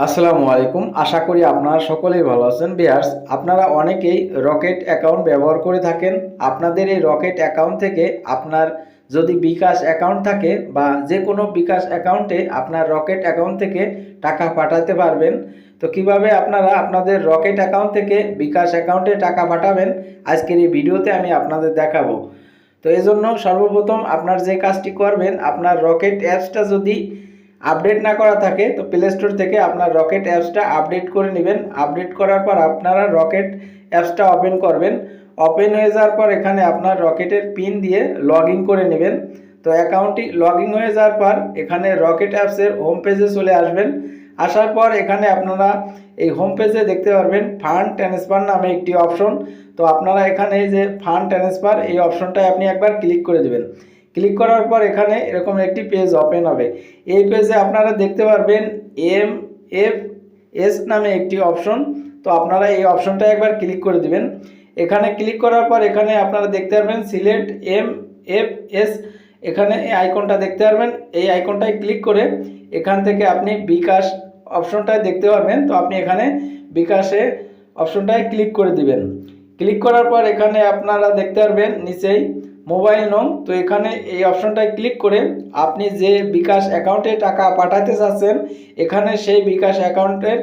আসসালামু আলাইকুম। আশা করি আপনারা সকলেই ভালো আছেন। বিয়ার্স আপনারা অনেকেই রকেট অ্যাকাউন্ট ব্যবহার করে থাকেন। আপনাদের এই রকেট অ্যাকাউন্ট থেকে আপনার যদি বিকাশ অ্যাকাউন্ট থাকে বা যে কোনো বিকাশ অ্যাকাউন্টে আপনার রকেট অ্যাকাউন্ট থেকে টাকা পাঠাতে পারবেন। তো কীভাবে আপনারা আপনাদের রকেট অ্যাকাউন্ট থেকে বিকাশ অ্যাকাউন্টে টাকা পাঠাবেন, আজকের এই ভিডিওতে আমি আপনাদের দেখাবো। তো এই জন্য সর্বপ্রথম আপনার যে কাজটি করবেন, আপনার রকেট অ্যাপসটা যদি আপডেট না করা থাকে, তো প্লে স্টোর থেকে আপনার রকেট অ্যাপসটা আপডেট করে নেবেন। আপডেট করার পর আপনারা রকেট অ্যাপসটা ওপেন করবেন। ওপেন হয়ে যাওয়ার পর এখানে আপনার রকেটের পিন দিয়ে লগ করে নেবেন। তো অ্যাকাউন্টটি লগ হয়ে যাওয়ার পর এখানে রকেট অ্যাপসের হোম পেজে চলে আসবেন। আসার পর এখানে আপনারা এই হোম পেজে দেখতে পারবেন ফান্ড ট্রান্সফার নামে একটি অপশন তো আপনারা এখানে যে ফান্ড ট্রান্সফার এই অপশনটায় আপনি একবার ক্লিক করে দেবেন। ক্লিক করার পর এখানে এরকম একটি পেজ ওপেন হবে। এই পেজে আপনারা দেখতে পারবেন এম এফ এস নামে একটি অপশন তো আপনারা এই অপশনটা একবার ক্লিক করে দিবেন। এখানে ক্লিক করার পর এখানে আপনারা দেখতে পারবেন সিলেক্ট এম এফ এস এখানে এই আইকনটা দেখতে পারবেন। এই আইকনটায় ক্লিক করে এখান থেকে আপনি বিকাশ অপশনটায় দেখতে পারবেন। তো আপনি এখানে বিকাশে অপশনটায় ক্লিক করে দিবেন। ক্লিক করার পর এখানে আপনারা দেখতে পারবেন নিচেই মোবাইল নং, তো এখানে এই অপশনটায় ক্লিক করে আপনি যে বিকাশ অ্যাকাউন্টে টাকা পাঠাতে চাচ্ছেন, এখানে সেই বিকাশ অ্যাকাউন্টের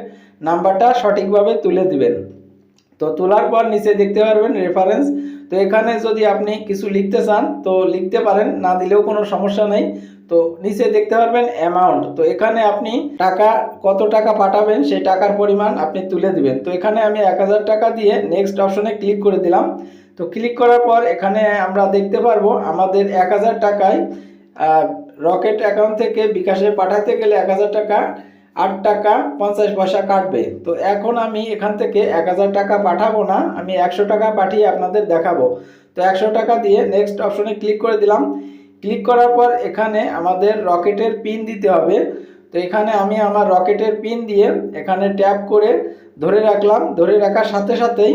নাম্বারটা সঠিকভাবে তুলে দিবেন। তো তোলার পর নিচে দেখতে পারবেন রেফারেন্স তো এখানে যদি আপনি কিছু লিখতে চান, তো লিখতে পারেন, না দিলেও কোনো সমস্যা নেই। তো নিচে দেখতে পারবেন অ্যামাউন্ট তো এখানে আপনি টাকা, কত টাকা পাঠাবেন, সেই টাকার পরিমাণ আপনি তুলে দিবেন। তো এখানে আমি এক হাজার টাকা দিয়ে নেক্সট অপশনে ক্লিক করে দিলাম। তো ক্লিক করার পর এখানে আমরা দেখতে পারব আমাদের এক হাজার টাকায় রকেট অ্যাকাউন্ট থেকে বিকাশে পাঠাতে গেলে এক হাজার টাকা, আট টাকা পঞ্চাশ পয়সা কাটবে। তো এখন আমি এখান থেকে এক হাজার টাকা পাঠাবো না, আমি একশো টাকা পাঠিয়ে আপনাদের দেখাবো। তো একশো টাকা দিয়ে নেক্সট অপশনে ক্লিক করে দিলাম। ক্লিক করার পর এখানে আমাদের রকেটের পিন দিতে হবে। তো এখানে আমি আমার রকেটের পিন দিয়ে এখানে ট্যাপ করে ধরে রাখলাম। ধরে রাখার সাথে সাথেই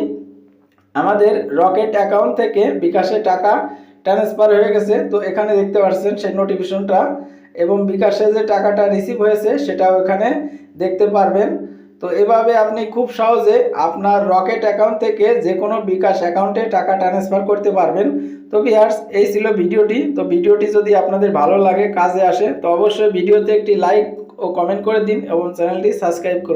আমাদের রকেট অ্যাকাউন্ট থেকে বিকাশে টাকা ট্রান্সফার হয়ে গেছে। তো এখানে দেখতে পাচ্ছেন সেই নোটিফিকেশনটা এবং বিকাশে যে টাকাটা রিসিভ হয়েছে সেটাও এখানে দেখতে পারবেন। তো এভাবে আপনি খুব সহজে আপনার রকেট অ্যাকাউন্ট থেকে যে কোনো বিকাশ অ্যাকাউন্টে টাকা ট্রান্সফার করতে পারবেন। তো ভিয়ার্স এই ছিল ভিডিওটি। তো ভিডিওটি যদি আপনাদের ভালো লাগে, কাজে আসে, তো অবশ্যই ভিডিওতে একটি লাইক ও কমেন্ট করে দিন এবং চ্যানেলটি সাবস্ক্রাইব করুন।